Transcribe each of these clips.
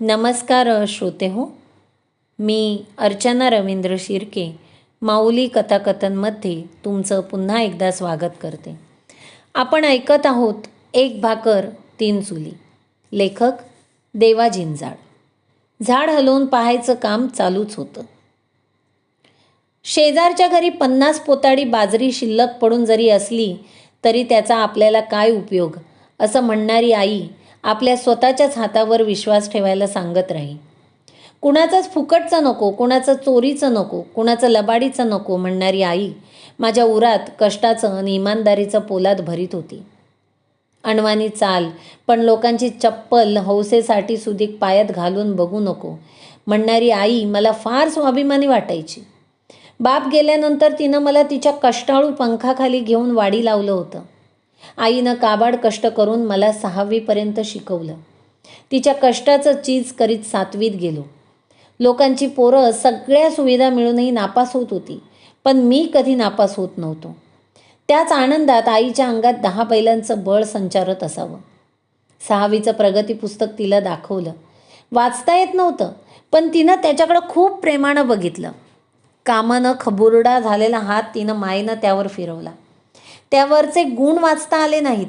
नमस्कार श्रोते हो. मी अर्चना रवींद्र शिर्के माऊली कथाकथनमध्ये तुमचं पुन्हा एकदा स्वागत करते. आपण ऐकत आहोत एक भाकर तीन चुली. लेखक देवा झिंजाळ झाड हलवून पाहायचं काम चालूच होतं. शेजारच्या घरी पन्नास पोताडी बाजरी शिल्लक पडून जरी असली तरी त्याचा आपल्याला काय उपयोग? असं म्हणणारी आई आपल्या स्वतःच्याच हातावर विश्वास ठेवायला सांगत राही. कुणाचाच फुकटचा नको कुणाचं चोरीचं नको कुणाचं लबाडीचं नको म्हणणारी आई माझ्या उरात कष्टाचं आणि इमानदारीचं पोलाद भरीत होती. अणवानी चाल पण लोकांची चप्पल हौसेसाठी सुदीक पायात घालून बघू नको म्हणणारी आई मला फार स्वाभिमानी वाटायची. बाप गेल्यानंतर तिनं मला तिच्या कष्टाळू पंखाखाली घेऊन वाडी लावलं होतं. आईनं काबाड कष्ट करून मला सहावीपर्यंत शिकवलं. तिच्या कष्टाचं चीज करीत सातवीत गेलो. लोकांची पोरं सगळ्या सुविधा मिळूनही नापास होत होती पण मी कधी नापास होत नव्हतो. त्याच आनंदात आईच्या अंगात दहा बैलांचं बळ संचारत असावं. सहावीचं प्रगती पुस्तक तिला दाखवलं. वाचता येत नव्हतं पण तिनं त्याच्याकडं खूप प्रेमानं बघितलं. कामानं खबुरडा झालेला हात तिनं मायनं त्यावर फिरवला. त्यावरचे गुण वाचता आले नाहीत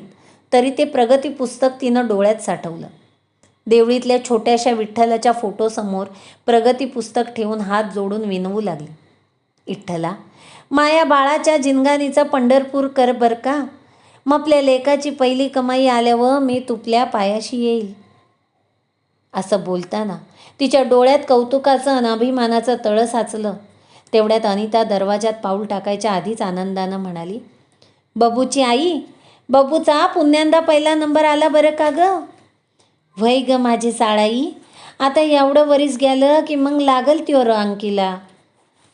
तरी ते प्रगती पुस्तक तिनं डोळ्यात साठवलं. देवळीतल्या छोट्याशा विठ्ठलाच्या फोटोसमोर प्रगती पुस्तक ठेवून हात जोडून विनवू लागली. विठ्ठला माया बाळाच्या जिनगानीचा पंढरपूर कर बर का? मग आपल्या लेकाची पहिली कमाई आल्यावर मी तुपल्या पायाशी येईल. असं बोलताना तिच्या डोळ्यात कौतुकाचं अनाभिमानाचं अभिमानाचं तळं साचलं. तेवढ्यात अनिता दरवाजात पाऊल टाकायच्या आधीच आनंदानं म्हणाली बबूची आई? बबूचा पुण्यांदा पहिला नंबर आला बरं का ग? वय ग माझी साळाई आता एवढं वरीस गेलं की मग लागल त्यो अंकीला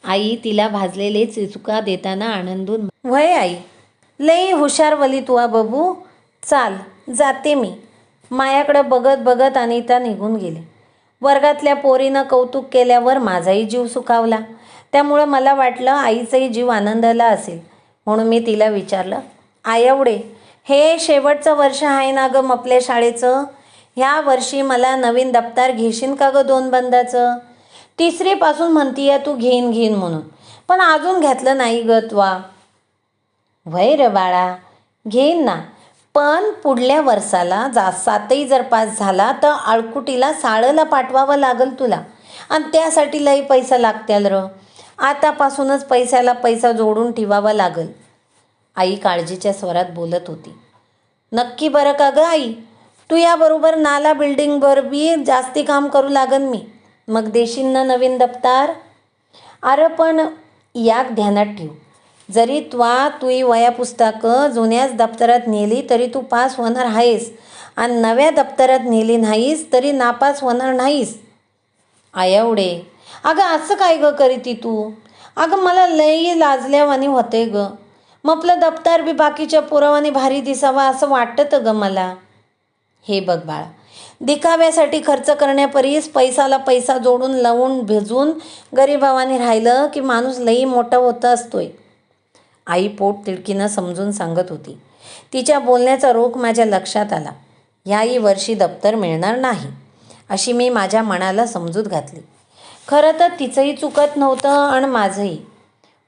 आई तिला भाजलेले चिचुका देताना आनंदून वय आई लई हुशार वली तुआ बबू. चाल जाते मी. मायाकडं बघत बघत अनिता निघून गेली. वर्गातल्या पोरीनं कौतुक केल्यावर माझाही जीव सुखावला. त्यामुळं मला वाटलं आईचाही जीव आनंदाला असेल. म्हणून मी तिला विचारलं आयवडे हे शेवटचं वर्ष आहे ना गं आपल्या शाळेचं? ह्या वर्षी मला नवीन दप्तर घेशील का गं दोन बंदाचं? तिसरीपासून म्हणतीय तू घेईन घेईन म्हणून. पण अजून घेतलं नाही ग त्वा. वय रे बाळा घेईन ना. पण पुढल्या वर्षाला जा सातही जर पास झाला तर अळकुटीला साळला पाठवावं लागेल तुला. आणि त्यासाठी लई पैसा लागत्याल र. आतापासूनच पैशाला पैसा जोडून ठेवावा लागल. आई काळजीच्या स्वरात बोलत होती. नक्की बरं का ग आई? तू याबरोबर नाला बिल्डिंगवर बी जास्ती काम करू लागन मी. मग देशील ना नवीन दप्तार? अरे पण याक ध्यानात ठेव. जरी त्वा तुई वया पुस्तकं जुन्याच दप्तरात नेली तरी तू पास होणार आहेस आणि नव्या दप्तरात नेली नाहीस तरी नापास होणार नाहीस. आयावडे अगं असं काय गं करीती तू? अगं मला लई लाजल्यावानी होते ग. मग आपलं दप्तर बी बाकीच्या पुरावाने भारी दिसावा असं वाटतं ग मला. हे बघ बाळा दिखाव्यासाठी खर्च करण्यापरीस पैसाला पैसा जोडून लावून भिजून गरीबावाने राहिलं की माणूस लई मोठा होता असतोय. आई पोट तिडकीनं समजून सांगत होती. तिच्या बोलण्याचा रोख माझ्या लक्षात आला. ह्याही वर्षी दप्तर मिळणार नाही अशी मी माझ्या मनाला समजूत घातली. खरं तर तिचंही चुकत नव्हतं आणि माझंही.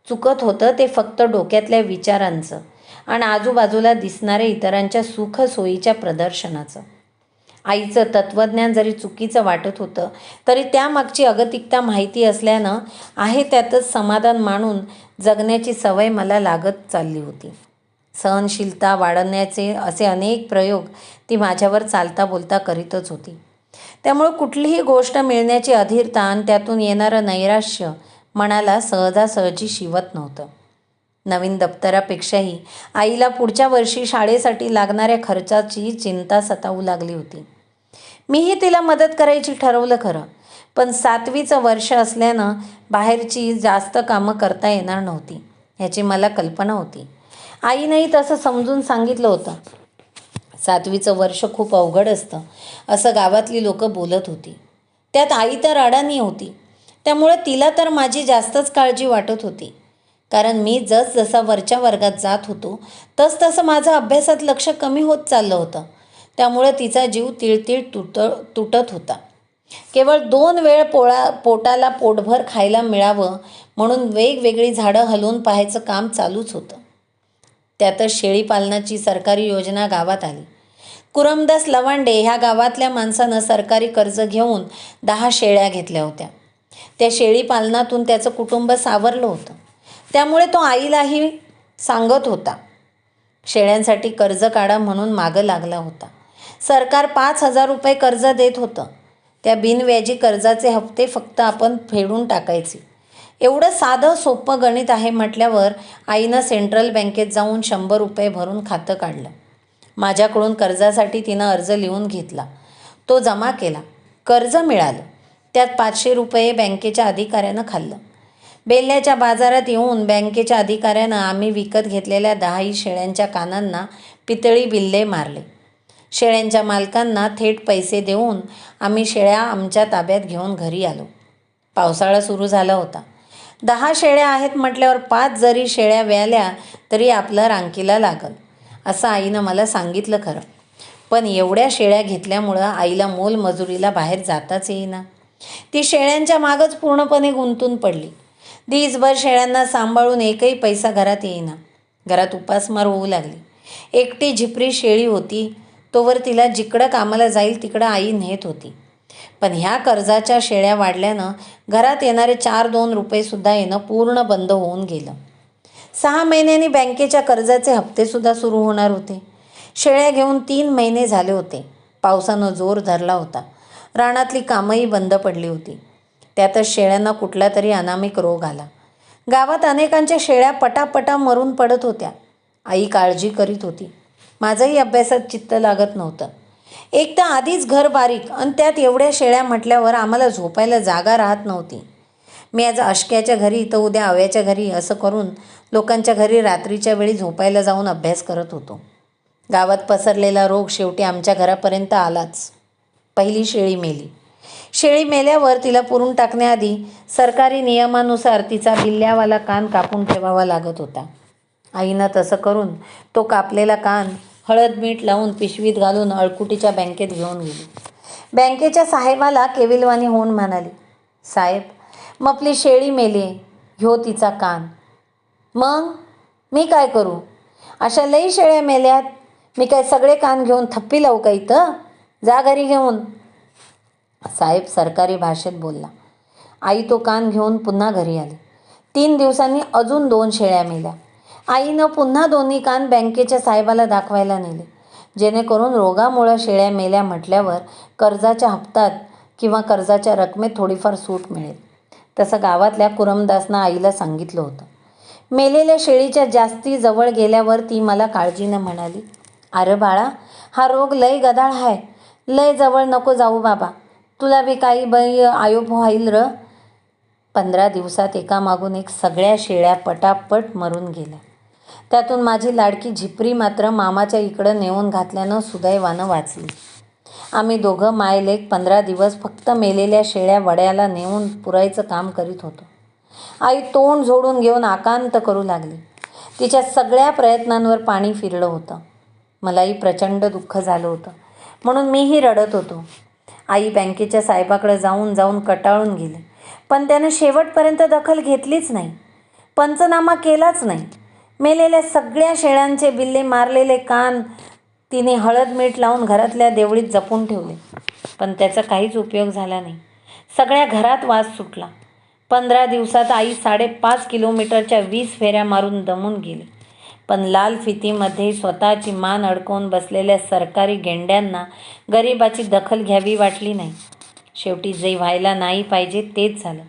चुकत होतं ते फक्त डोक्यातल्या विचारांचं आणि आजूबाजूला दिसणाऱ्या इतरांच्या सुखसोयीच्या प्रदर्शनाचं. आईचं तत्त्वज्ञान जरी चुकीचं वाटत होतं तरी त्यामागची अगतिकता माहिती असल्यानं आहे त्यातच समाधान मानून जगण्याची सवय मला लागत चालली होती. सहनशीलता वाढवण्याचे असे अनेक प्रयोग ती माझ्यावर चालता बोलता करीतच होती. त्यामुळं कुठलीही गोष्ट मिळण्याची अधीरता आणि त्यातून येणारं नैराश्य मनाला सहजासहजी शिवत नव्हतं. नवीन दप्तरापेक्षाही आईला पुढच्या वर्षी शाळेसाठी लागणाऱ्या खर्चाची चिंता सतावू लागली होती. मीही तिला मदत करायची ठरवलं खरं पण सातवीचं वर्ष असल्यानं बाहेरची जास्त कामं करता येणार नव्हती ह्याची मला कल्पना होती. आईनेही तसं समजून सांगितलं होतं. सातवीचं वर्ष खूप अवघड असतं असं गावातली लोकं बोलत होती. त्यात आई तर अडाणी होती. त्यामुळे तिला तर माझी जास्तच काळजी वाटत होती. कारण मी जस जसा वरच्या वर्गात जात होतो तस तसं माझं अभ्यासात लक्ष कमी होत चाललं होतं. त्यामुळे तिचा जीव तिळतिळ तुट तुटत होता. केवळ दोन वेळ पोळा पोटाला पोटभर खायला मिळावं म्हणून वेगवेगळी झाडं हलवून पाहायचं काम चालूच होतं. त्यातच शेळीपालनाची सरकारी योजना गावात आली. कुरमदास लवांडे ह्या गावातल्या माणसानं सरकारी कर्ज घेऊन दहा शेळ्या घेतल्या होत्या. त्या शेळीपालनातून त्याचं कुटुंब सावरलं होतं. त्यामुळे तो आईलाही सांगत होता. शेळ्यांसाठी कर्ज काढा म्हणून मागं लागला होता. सरकार पाच हजार रुपये कर्ज देत होतं. त्या बिनव्याजी कर्जाचे हप्ते फक्त आपण फेडून टाकायचे. एवढं साधं सोपं गणित आहे म्हटल्यावर आईनं सेंट्रल बँकेत जाऊन शंभर रुपये भरून खातं काढलं. माझ्याकडून कर्जासाठी तिनं अर्ज लिहून घेतला. तो जमा केला. कर्ज मिळालं. त्यात पाचशे रुपये बँकेच्या अधिकाऱ्यानं खाल्लं. बेल्ल्याच्या बाजारात येऊन बँकेच्या अधिकाऱ्यानं आम्ही विकत घेतलेल्या दहाही शेळ्यांच्या कानांना पितळी बिल्ले मारले. शेळ्यांच्या मालकांना थेट पैसे देऊन आम्ही शेळ्या आमच्या ताब्यात घेऊन घरी आलो. पावसाळा सुरू झाला होता. दहा शेळ्या आहेत म्हटल्यावर पाच जरी शेळ्या व्याल्या तरी आपलं रांकीला लागल. असं आईनं मला सांगितलं खरं. पण एवढ्या शेळ्या घेतल्यामुळं आईला मोलमजुरीला बाहेर जाताच येईना. ती शेळ्यांच्या मागच पूर्णपणे गुंतून पडली. दिसभर शेळ्यांना सांभाळून एकही पैसा घरात येईना. घरात उपासमार होऊ लागली. एकटी झिपरी शेळी होती. तोवर तिला जिकडं कामाला जाईल तिकडं आई नेत होती. पण ह्या कर्जाच्या शेळ्या वाढल्यानं घरात येणारे चार दोन रुपयेसुद्धा येणं पूर्ण बंद होऊन गेलं. सहा महिन्यांनी बँकेच्या कर्जाचे हप्तेसुद्धा सुरू होणार होते. शेळ्या घेऊन तीन महिने झाले होते. पावसानं जोर धरला होता. रानातली कामंही बंद पडली होती. त्यातच शेळ्यांना कुठला तरी अनामिक रोग आला. गावात अनेकांच्या शेळ्या पटापटा मरून पडत होत्या. आई काळजी करीत होती. माझंही अभ्यासात चित्त लागत नव्हतं. एक तर आधीच घर बारीक आणि त्यात एवढ्या शेळ्या म्हटल्यावर आम्हाला झोपायला जागा राहत नव्हती. मी आज अशक्याच्या घरी तर उद्या आव्याच्या घरी असं करून लोकांच्या घरी रात्रीच्या वेळी झोपायला जाऊन अभ्यास करत होतो. गावात पसरलेला रोग शेवटी आमच्या घरापर्यंत आलाच. पहिली शेळी मेली. शेळी मेल्यावर तिला पुरून टाकण्याआधी सरकारी नियमानुसार तिचा बिल्ल्यावाला कान कापून ठेवावा लागत होता. आईनं तसं करून तो कापलेला कान हळद मीठ लावून पिशवीत घालून अळकुटीच्या बँकेत घेऊन गेली. बँकेच्या साहेबाला केविलवाणी होऊन म्हणाली साहेब मग आपली शेळी मेली ह्यो तिचा कान. मग मी काय करू? अशा लई शेळ्या मेल्यात मी काय सगळे कान घेऊन थप्पी लावू का इथं? जा घरी घेऊन. साहेब सरकारी भाषेत बोलला आई तो कान घेऊन पुन्हा घरी आली. तीन दिवसांनी अजून दोन शेळ्या मेल्या. आईनं पुन्हा दोन्ही कान बँकेच्या साहेबाला दाखवायला नेले. जेणेकरून रोगामुळं शेळ्या मेल्या म्हटल्यावर कर्जाच्या हप्तात किंवा कर्जाच्या रकमेत थोडीफार सूट मिळेल. तसं गावातल्या कुरमदासनं आईला सांगितलं होतं. मेलेल्या शेळीच्या जास्ती जवळ गेल्यावर ती मला काळजीनं म्हणाली अरे बाळा हा रोग लय गदाळ आहे लय जवळ नको जाऊ बाबा. तुला बी काही बाई आयोप होईल र. पंधरा दिवसात एकामागून एक सगळ्या शेळ्या पटापट मरून गेल्या. त्यातून माझी लाडकी झिपरी मात्र मामाच्या इकडं नेऊन घातल्यानं सुदैवानं वाचली. आम्ही दोघं मायलेक पंधरा दिवस फक्त मेलेल्या शेळ्या वड्याला नेऊन पुरायचं काम करीत होतो. आई तोंड झोडून घेऊन आकांत करू लागली. तिच्या सगळ्या प्रयत्नांवर पाणी फिरलं होतं. मलाही प्रचंड दुःख झालं होतं. म्हणून मीही रडत होतो. आई बँकेच्या साहेबाकडे जाऊन जाऊन कटाळून गेले. पण त्यानं शेवटपर्यंत दखल घेतलीच नाही. पंचनामा केलाच नाही. मेलेल्या सगळ्या शेळ्यांचे बिल्ले मारलेले कान तिने हळद मीठ लावून घरातल्या देवळीत जपून ठेवले. पण त्याचा काहीच उपयोग झाला नाही. सगळ्या घरात वास सुटला. पंधरा दिवसात आई साडेपाच किलोमीटरच्या वीस फेऱ्या मारून दमून गेली. पण लाल फितीमध्ये स्वतःची मान अडकवून बसलेल्या सरकारी गेंड्यांना गरिबाची दखल घ्यावी वाटली नाही. शेवटी जे व्हायला नाही पाहिजे तेच झालं.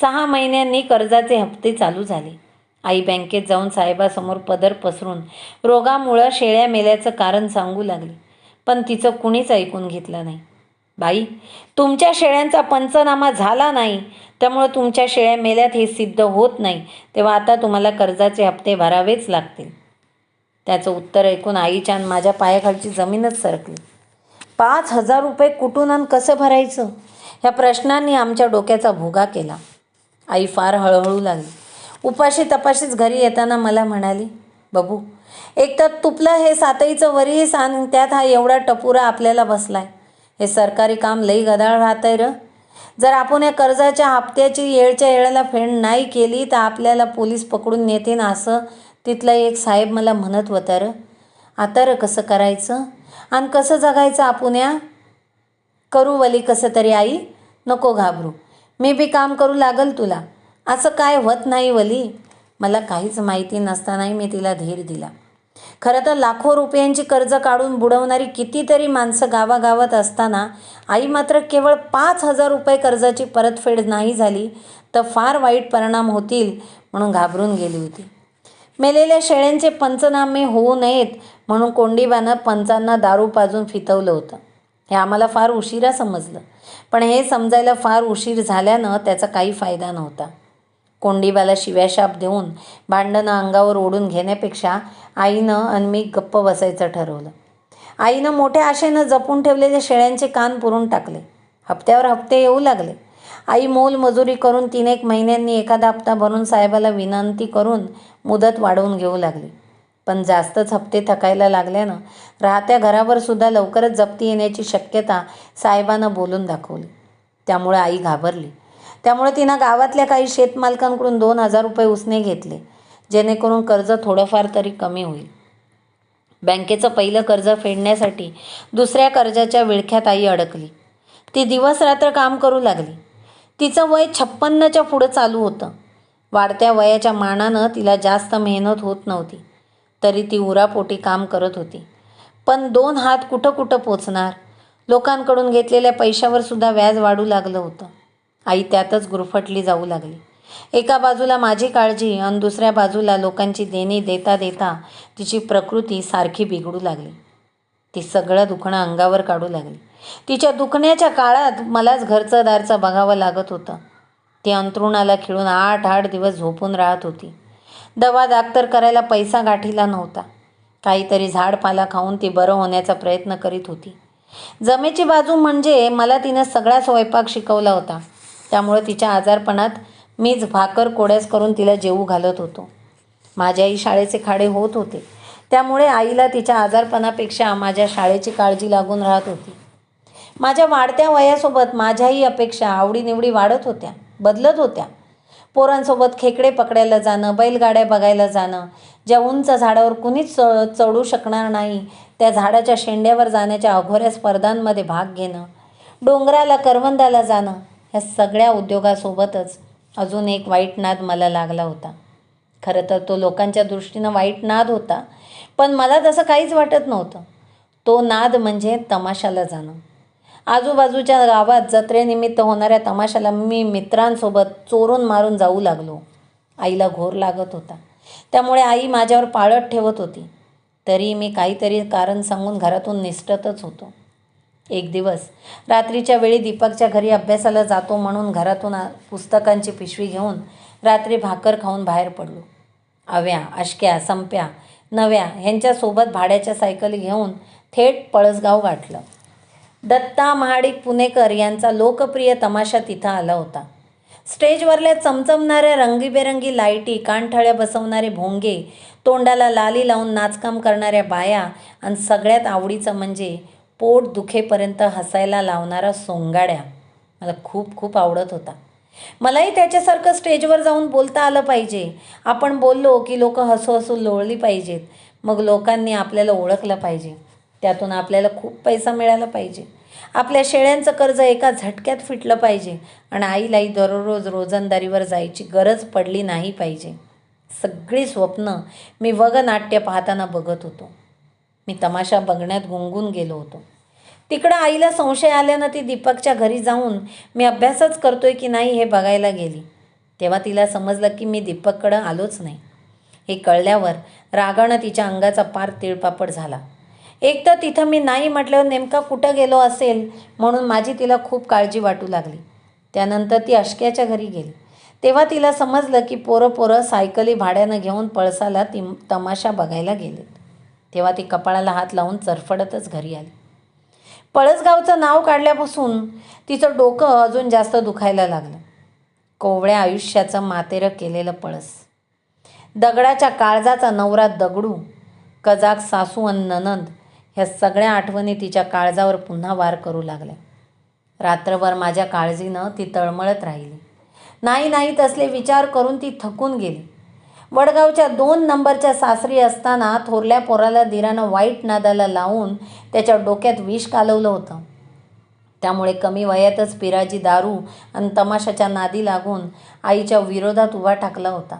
सहा महिन्यांनी कर्जाचे हप्ते चालू झाले. आई बँकेत जाऊन साहेबासमोर पदर पसरून रोगामुळं शेळ्या मेल्याचं कारण सांगू लागली. पण तिचं कुणीच ऐकून घेतलं नाही. बाई तुमच्या शेळ्यांचा पंचनामा झाला नाही. त्यामुळं तुमच्या शेळ्या मेल्यात हे सिद्ध होत नाही. तेव्हा आता तुम्हाला कर्जाचे हप्ते भरावेच लागतील. त्याचं उत्तर ऐकून आईच्या आणि माझ्या पायाखालची जमीनच सरकली. पाच हजार रुपये कुठून आणि कसं भरायचं? ह्या प्रश्नांनी आमच्या डोक्याचा भोगा केला. आई फार हळूहळू लागली. उपाशी तपाशीच घरी येताना मला म्हणाली बबू एक तर तुपलं हे सातईचं वरीही आणि त्यात हा एवढा टपुरा आपल्याला बसलाय. हे सरकारी काम लई गदाळ राहतंय र. जर आपण या कर्जाच्या हप्त्याची येळच्या येळाला फेड नाही केली तर आपल्याला पोलीस पकडून नेतील असं तिथला एक साहेब मला म्हणत होता र. आता र कसं करायचं? आणि कसं जगायचं आपण या? करू वली कसं तरी आई नको घाबरू. मी बी काम करू लागल तुला. असं काय होत नाही वली. मला काहीच माहिती नसतानाही मी तिला धीर दिला. खरं तर लाखो रुपयांची कर्ज काढून बुडवणारी कितीतरी माणसं गावागावात असताना आई मात्र केवळ पाच हजार रुपये कर्जाची परतफेड नाही झाली तर फार वाईट परिणाम होतील म्हणून घाबरून गेली होती. मेलेल्या शेळ्यांचे पंचनामे होऊ नयेत म्हणून कोंडीबानं पंचांना दारू पाजून फितवलं होतं. हे आम्हाला फार उशिरा समजलं. पण हे समजायला फार उशीर झाल्यानं त्याचा काही फायदा नव्हता. कोंडीबाला शिव्याशाप देऊन भांडणं अंगावर ओढून घेण्यापेक्षा आईनं आणि मी गप्प बसायचं ठरवलं. आईनं मोठ्या आशेनं जपून ठेवलेले शेळ्यांचे कान पुरून टाकले. हप्त्यावर हप्ते येऊ लागले. आई मोल मजुरी करून तीन एक महिन्यांनी एखादा हप्ता भरून साहेबाला विनंती करून मुदत वाढवून घेऊ लागली. पण जास्तच हप्ते थकायला लागल्यानं राहत्या घरावर सुद्धा लवकरच जप्ती येण्याची शक्यता साहेबानं बोलून दाखवली. त्यामुळे आई घाबरली. त्यामुळे तिनं गावातल्या काही शेतमालकांकडून दोन हजार रुपये उसने घेतले जेणेकरून कर्ज थोडंफार तरी कमी होईल. बँकेचं पहिलं कर्ज फेडण्यासाठी दुसऱ्या कर्जाच्या विळख्यात आई अडकली. ती दिवस रात्र काम करू लागली. तिचं वय छप्पन्नच्या पुढं चालू होतं. वाढत्या वयाच्या मानानं तिला जास्त मेहनत होत नव्हती. तरी ती उरापोटी काम करत होती. पण दोन हात कुठं कुठं पोचणार? लोकांकडून घेतलेल्या पैशावर सुद्धा व्याज वाढू लागलं होतं. आई त्यातच गुरफटली जाऊ लागली. एका बाजूला माझी काळजी आणि दुसऱ्या बाजूला लोकांची देणी देता देता तिची प्रकृती सारखी बिघडू लागली. ती सगळं दुखणं अंगावर काढू लागली. तिच्या दुखण्याच्या काळात मलाच घरचं दारचं बघावं लागत होतं. ती अंथरुणाला खिळून आठ आठ दिवस झोपून राहत होती. दवा दाक्तर करायला पैसा गाठीला नव्हता. काहीतरी झाडपाला खाऊन ती बरं होण्याचा प्रयत्न करीत होती. जमेची बाजू म्हणजे मला तिनं सगळा स्वयंपाक शिकवला होता. त्यामुळे तिच्या आजारपणात मीच भाकर कोड्यास करून तिला जेवू घालत होतो. माझ्याही शाळेचे खाडे होत होते. त्यामुळे आईला तिच्या आजारपणापेक्षा माझ्या शाळेची काळजी लागून राहत होती. माझ्या वाढत्या वयासोबत माझ्याही अपेक्षा आवडीनिवडी वाढत होत्या बदलत होत्या. पोरांसोबत खेकडे पकडायला जाणं बैलगाड्या बघायला जाणं ज्या उंच झाडावर कुणीच च चढू शकणार नाही त्या झाडाच्या शेंड्यावर जाण्याच्या अघोऱ्या स्पर्धांमध्ये भाग घेणं डोंगराला करवंदाला जाणं ह्या सगळ्या उद्योगासोबतच अजून एक वाईट नाद मला लागला होता. खरं तर तो लोकांच्या दृष्टीनं वाईट नाद होता पण मला तसं काहीच वाटत नव्हतं. तो नाद म्हणजे तमाशाला जाणं. आजूबाजूच्या गावात जत्रेनिमित्त होणाऱ्या तमाशाला मी मित्रांसोबत चोरून मारून जाऊ लागलो. आईला घोर लागत होता. त्यामुळे आई माझ्यावर पाळत ठेवत होती. तरी मी काहीतरी कारण सांगून घरातून निसटतच होतो. एक दिवस. रात्रीच्या वेळी दीपकच्या घरी अभ्यासाला जातो म्हणून घरातून पुस्तकांची पिशवी घेऊन रात्री भाकर खाऊन बाहेर पडलो. अव्या अशक्या संप्या नव्या ह्यांच्यासोबत भाड्याच्या सायकली घेऊन थेट पळसगाव गाठलं दत्ता महाडिक पुणेकर यांचा लोकप्रिय तमाशा तिथं आला होता. स्टेजवरल्या चमचमणाऱ्या रंगीबेरंगी लाईटी कानठळ्या बसवणारे भोंगे तोंडाला लाली लावून नाचकाम करणाऱ्या बाया आणि सगळ्यात आवडीचं म्हणजे पोट दुखेपर्यंत हसायला लावणारा सोंगाड्या मला खूप खूप आवडत होता. मलाही त्याच्यासारखं स्टेजवर जाऊन बोलता आलं पाहिजे. आपण बोललो की लोक हसू हसू लोळली पाहिजेत. मग लोकांनी आपल्याला ओळखलं पाहिजे. त्यातून आपल्याला खूप पैसा मिळाला पाहिजे. आपल्या शेळ्यांचं कर्ज एका झटक्यात फिटलं पाहिजे आणि आईलाही दररोज रोजंदारीवर जायची गरज पडली नाही पाहिजे. सगळी स्वप्न मी वगनाट्य पाहताना बघत होतो. मी तमाशा बघण्यात गुंगून गेलो होतो. तिकडं आईला संशय आल्यानं ती दीपकच्या घरी जाऊन मी अभ्यासच करतोय की नाही हे बघायला गेली. तेव्हा तिला समजलं की मी दीपककडं आलोच नाही. हे कळल्यावर रागानं तिच्या अंगाचा पार तिळपापड झाला. एक तर तिथं मी नाही म्हटल्यावर नेमका कुठं गेलो असेल म्हणून माझी तिला खूप काळजी वाटू लागली. त्यानंतर ती अशक्याच्या घरी गेली. तेव्हा तिला समजलं की पोरं पोरं सायकली भाड्यानं घेऊन पळसाला ती तमाशा बघायला गेलेत. तेव्हा ती कपाळाला हात लावून चरफडतच घरी आली. पळसगावचं नाव काढल्यापासून तिचं डोकं अजून जास्त दुखायला लागलं. कोवळ्या आयुष्याचं मातेरं केलेलं पळस. दगडाच्या काळजाचा नवरा दगडू कजाक सासू आणि ननंद ह्या सगळ्या आठवणी तिच्या काळजावर पुन्हा वार करू लागल्या. रात्रभर माझ्या काळजीनं ती तळमळत राहिली. नाही नाही तसले विचार करून ती थकून गेली. वडगावच्या दोन नंबरच्या सासरी असताना थोरल्या पोराला दिरानं वाईट नादाला लावून त्याच्या डोक्यात विष कालवलं होतं. त्यामुळे कमी वयातच पिराजी दारू आणि तमाशाच्या नादी लागून आईच्या विरोधात उभा टाकला होता.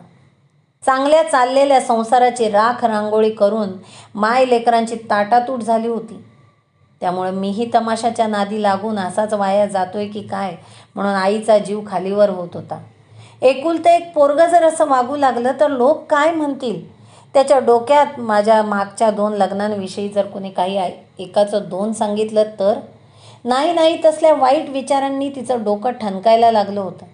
चांगल्या चाललेल्या संसाराची राख रांगोळी करून माय लेकरांची ताटातूट झाली होती. त्यामुळे मीही तमाशाच्या नादी लागून असाच वाया जातोय की काय म्हणून आईचा जीव खालीवर होत होता. एकुलतं एक पोरगं जर असं वागू लागलं तर लोक काय म्हणतील? त्याच्या डोक्यात माझ्या मागच्या दोन लग्नांविषयी जर कोणी काही आहे एकाचं दोन सांगितलं तर? नाही नाही तसल्या वाईट विचारांनी तिचं डोकं ठणकायला लागलं होतं.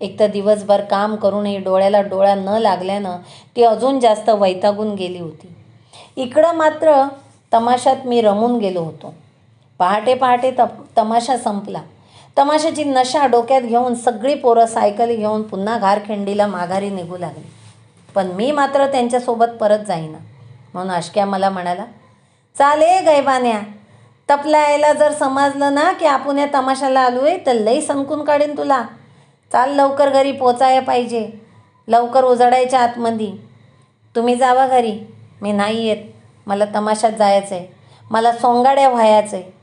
एक तर दिवसभर काम करूनही डोळ्याला डोळा न लागल्यानं ती अजून जास्त वैतागून गेली होती. इकडं मात्र तमाशात मी रमून गेलो होतो. पहाटे पहाटे तप तमाशा संपला. तमाशाची नशा डोक्यात घेऊन सगळी पोरं सायकली घेऊन पुन्हा घारखिंडीला माघारी निघू लागली. पण मी मात्र त्यांच्यासोबत परत जाईना. म्हणून अशक्या मला म्हणाला चाले गैबान्या तपला यायला जर समजलं ना की आपण या तमाशाला आलो आहे तर लई संकून काढीन तुला. चाल लवकर घरी पोचाया पाहिजे. लवकर उजडायच्या आतमध्ये तुम्ही जावा घरी. मी नाही येत. मला तमाशात जायचं आहे मला सोंगाड्या व्हायचं आहे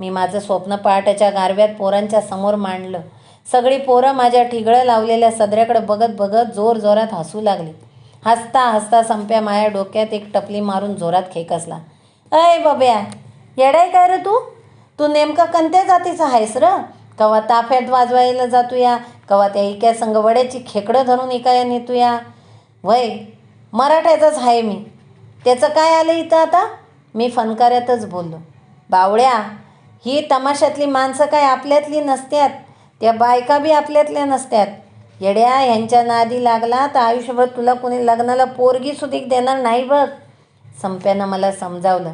मी माझं स्वप्न पहाटेच्या गारव्यात पोरांच्या समोर मांडलं. सगळी पोरं माझ्या ठिगळं लावलेल्या सदऱ्याकडे बघत बघत जोर जोरात हसू लागली. हसता हसता संप्या माया डोक्यात एक टपली मारून जोरात खेकसला. अय बब्या येडाय काय रे तू? तू नेमका कोणत्या जातीचा आहेस र? कवा ताफ्यात वाजवायला जातो या कवा त्या इक्या संग वड्याची खेकडं धरून इकाया नेतूया वय मराठ्याचाच आहे मी. त्याचं काय आलं इथं आता? मी फनकाऱ्यातच बोललो. बावळ्या ही तमाशातली माणसं काय आपल्यातली नसत्यात? त्या बायका बी आपल्यातल्या नसत्यात. येड्या ह्यांच्या नादी लागला तर आयुष्यभर तुला कोणी लग्नाला पोरगी सुधीक देणार नाही बघ. संप्यानं मला समजावलं.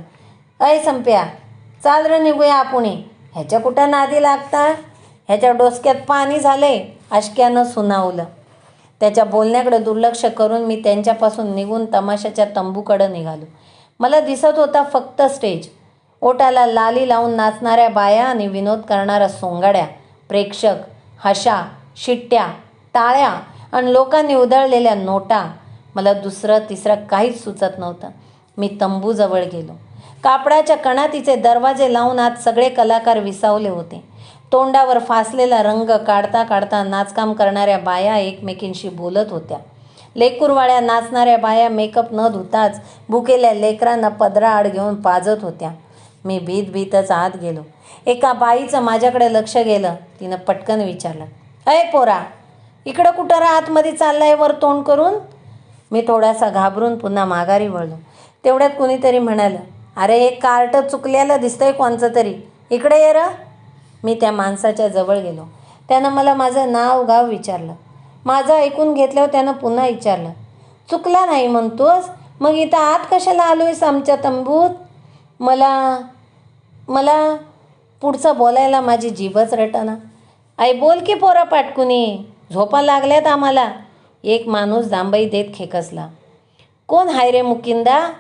अय संप्या चाल रे निघूया आपण ह्याच्या कुठं नादी लागता? ह्याच्या डोसक्यात पाणी झाले अशक्यानं सुनावलं. त्याच्या बोलण्याकडे दुर्लक्ष करून मी त्यांच्यापासून निघून तमाशाच्या तंबूकडं निघालो. मला दिसत होता फक्त स्टेज. ओटाला लाली लावून नाचणाऱ्या बाया आणि विनोद करणाऱ्या सोंगाड्या प्रेक्षक हशा शिट्ट्या टाळ्या आणि लोकांनी उधळलेल्या नोटा. मला दुसरं तिसरं काहीच सुचत नव्हतं. मी तंबूजवळ गेलो. कापडाच्या कणातीचे दरवाजे लावून आत सगळे कलाकार विसावले होते. तोंडावर फासलेला रंग काढता काढता नाचकाम करणाऱ्या बाया एकमेकींशी बोलत होत्या. लेकूरवाळ्या नाचणाऱ्या बाया मेकअप न धुताच भुकेल्या लेकरांना पदरा आड घेऊन पाजत होत्या. मी भीत भीतच आत गेलो. एका बाईचं माझ्याकडे लक्ष गेलं. तिनं पटकन विचारलं अय पोरा इकडं कुठं रा आतमध्ये चाललाय वर तोंड करून? मी थोडासा घाबरून पुन्हा माघारी वळलो. तेवढ्यात कुणीतरी म्हणालं अरे हे कार्ट चुकल्याला दिसतंय कोणचं तरी. इकडे ये र. मी त्या माणसाच्या जवळ गेलो. त्यानं मला माझं नाव गाव विचारलं. माझं ऐकून घेतल्यावर त्यानं पुन्हा विचारलं चुकला नाही म्हणतोस? मग इथं आत कशाला आलो आहेस आमच्या तंबूत? मला मला पुढचं बोलायला माझी जीभच रटना. आई बोल की पोरा पाटकुनी झोपा लागल्यात आम्हाला. एक माणूस जांभई देत खेकसला. कोण हाय रे मुकिंदा?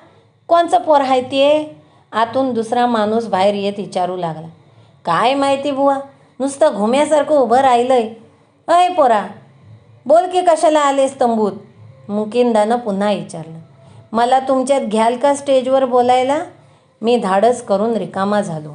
कोणचं पोर हाय ते? आतून दुसरा माणूस बाहेर येत विचारू लागला. काय माहिती बुवा नुसतं घुम्यासारखं उभं राहिलंय. अय पोरा बोल की कशाला आलेस तंबूत? मुकिंदानं पुन्हा विचारलं मला तुमच्यात घ्याल का स्टेजवर बोलायला? मी धाडस करून रिकामा झालो.